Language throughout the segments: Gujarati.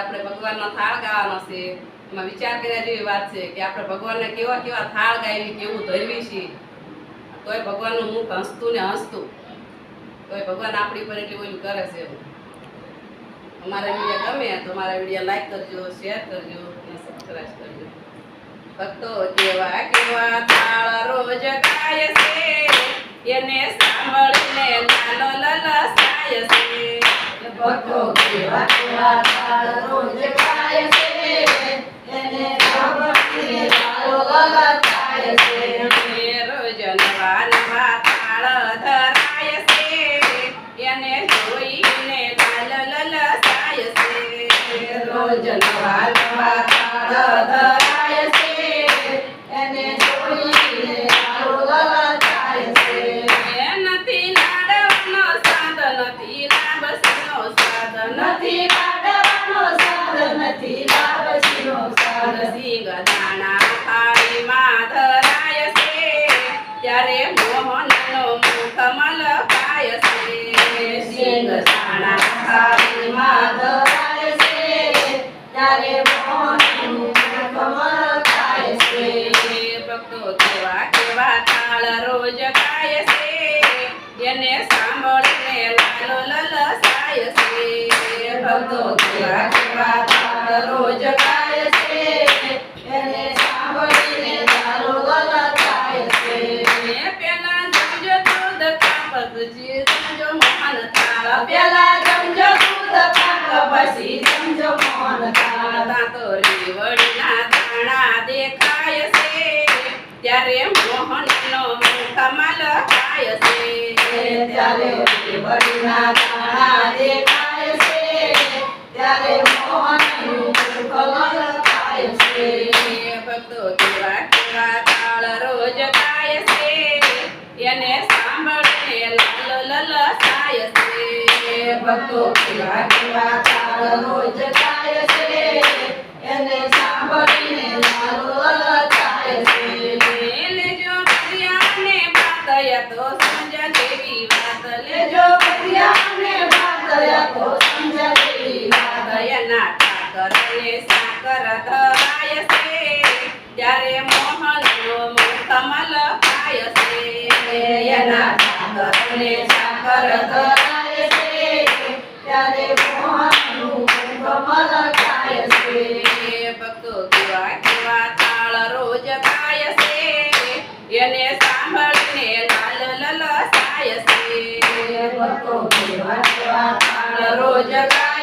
આપણે ભગવાનનો થાળ ગાવાનો છે. એમાં વિચાર કર્યા જેવી વાત છે કે આપણે ભગવાનને કેવા કેવા થાળ ગાવી કેવું ધરવી છે. તોય ભગવાનનું મુખ હસતું ને હસતું. તોય ભગવાન આપણી પર એટલી ઓલું કરે છે. અમારા વીડિયો ગમે તો મારા વીડિયો લાઈક કરજો શેર કરજો અને સબસ્ક્રાઈબ કરજો. ભક્તો કેવા કેવા થાળ રોજ ગાય છે. એને સાંભળીને નાનો લલસાય છે. ભક્તો કેવા કેવા ગાય છે એને જોઈને લાલ લલસાય છે રોજ નવા નથી કાઢવાનો સાર નથી લાવસીનો સાર. સિંગ દાણા થાળીમાં ધરાય છે ત્યારે મોહનનો મુખ મલકાય છે. સિંગ દાણા માધરાય ધરાય છે ત્યારે મોહનનું કમળ થાય છે. ભક્તો કેવા કેવા તાળ રોજ ગાય છે એને સાંભળીને ભક્તો કેવા કેવા થાળ રોજ ગાય છે એને સાંભળીને તારો લલચાય છે. એ પેલા જમજો મોહન થાળ. પેલા પછી મોહન રીવડીના દાણા દેખાય છે ત્યારે મોહનનો મુખમાં લખાય છે. ત્યારે દેખાય ભક્તો કેવા કેવા તાળ રોજ ગાય છે એને સાંભળીને લાલ લલસાય છે ભક્તો કેવા કેવા તાળ રોજ ગાય છે એને સાંભળીને લાલો લલચાય છે લેજો પ્રિયાને પાતયા તો સમજા જેવી વાત લેજો લેજો દયાના ઠાકરને સાકર ધરાય છે ત્યારે મોહનનો મુખમાં લખાય છે એના ઠાકરને સાકર ધરાય છે ત્યારે મોહનનું કમળ થાય છે ભક્તો કેવા કેવા તાળ રોજ ગાય છે એને સાંભળીને લાલ લલસાય છે ભક્તો કેવા કેવા તાળ રોજ ગાય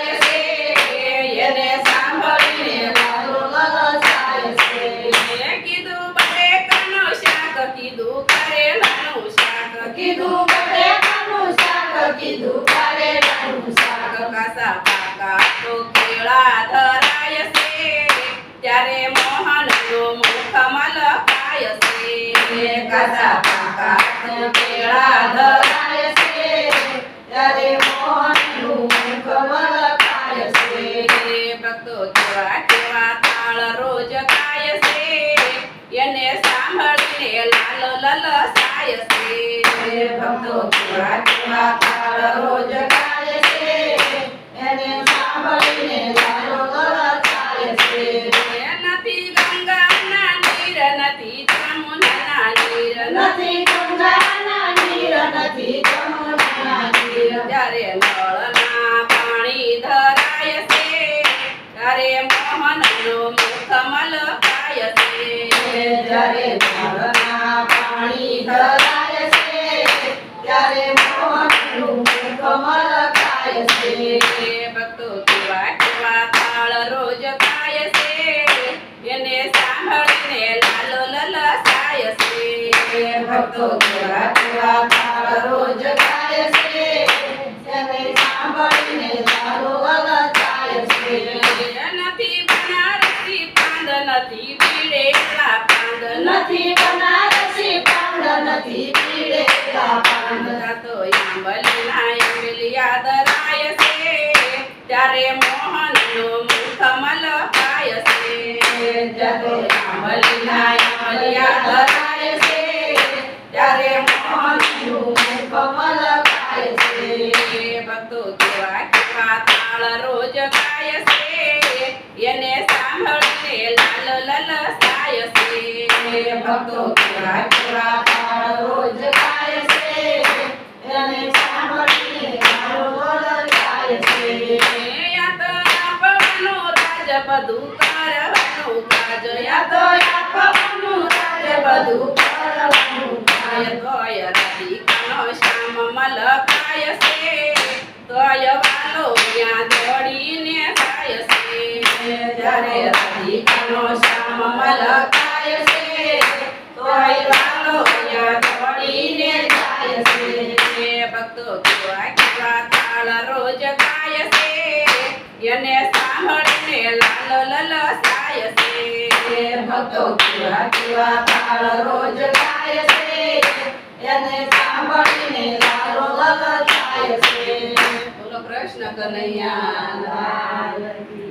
કાસા પાકા તો કેળા છે. ત્યારે મોહનનો મુખમાં લખાય છે. છે. ભક્તો કેવા કેવા તાળ રોજ ગાય છે. એને સાંભળીને લાલો લલસાય છે. ભક્તો કેવા કેવા તાળ રોજ છે એને સાંભળીને લાલો લલચાય છે નથી ગંગાના નીર નથી જમુના નીર નથી ગંગાના નીર નથી જમુના નીર ત્યારે નળના પાણી ધરાય છે ત્યારે મોહનનો મુખમાં લખાય છે જ્યારે ઝરણા પાણી ધરાય છે ત્યારે મોહનનું કમળ ખાય છે ભક્તો કેવા કેવા તાળ રોજ ગાય છે એને સાંભળીને લાલો લલસાય છે ભક્તો કેવા કેવા તાળ રોજ ગાય પાંદ નથી. પીળેલા પાંદ નથી બનારસી પાંડ નથી પાંડ તો આંબલીના આંબલિયા દરાય છે. ત્યારે મોહનનો મુખમાં પાય છે. જતો આંબલીના આંબલિયા દરાય છે. ત્યારે મોહનનું કમળ પાય છે. ભક્તો ભક્તો કેવા કેવા તાળ રોજ ગાય છે. એને સાંભળીને લાલ લલસાય છે. ભક્તો કેવા કેવા તાળ રોજ ગાય છે. એને સાંભળીને ગારો લલચાય છે. યા તો આપવાનું રાજ બધું કરવાનું કાજ. યા તો આપવાનું રાજ બધું કરવાનું કાય તોય રાધિકાનો શ્યામ મલકાય છે તોય વાલો ત્યાં છે ભક્તો કેવા કેવા તાળ રોજ ગાય છે એને સાંભળીને લાલ છે ભક્તો કેવા તાળ રોજ ગાય છે એને સાંભળીને લલ લલચાય છે બોલો કૃષ્ણ કનૈયા લાલ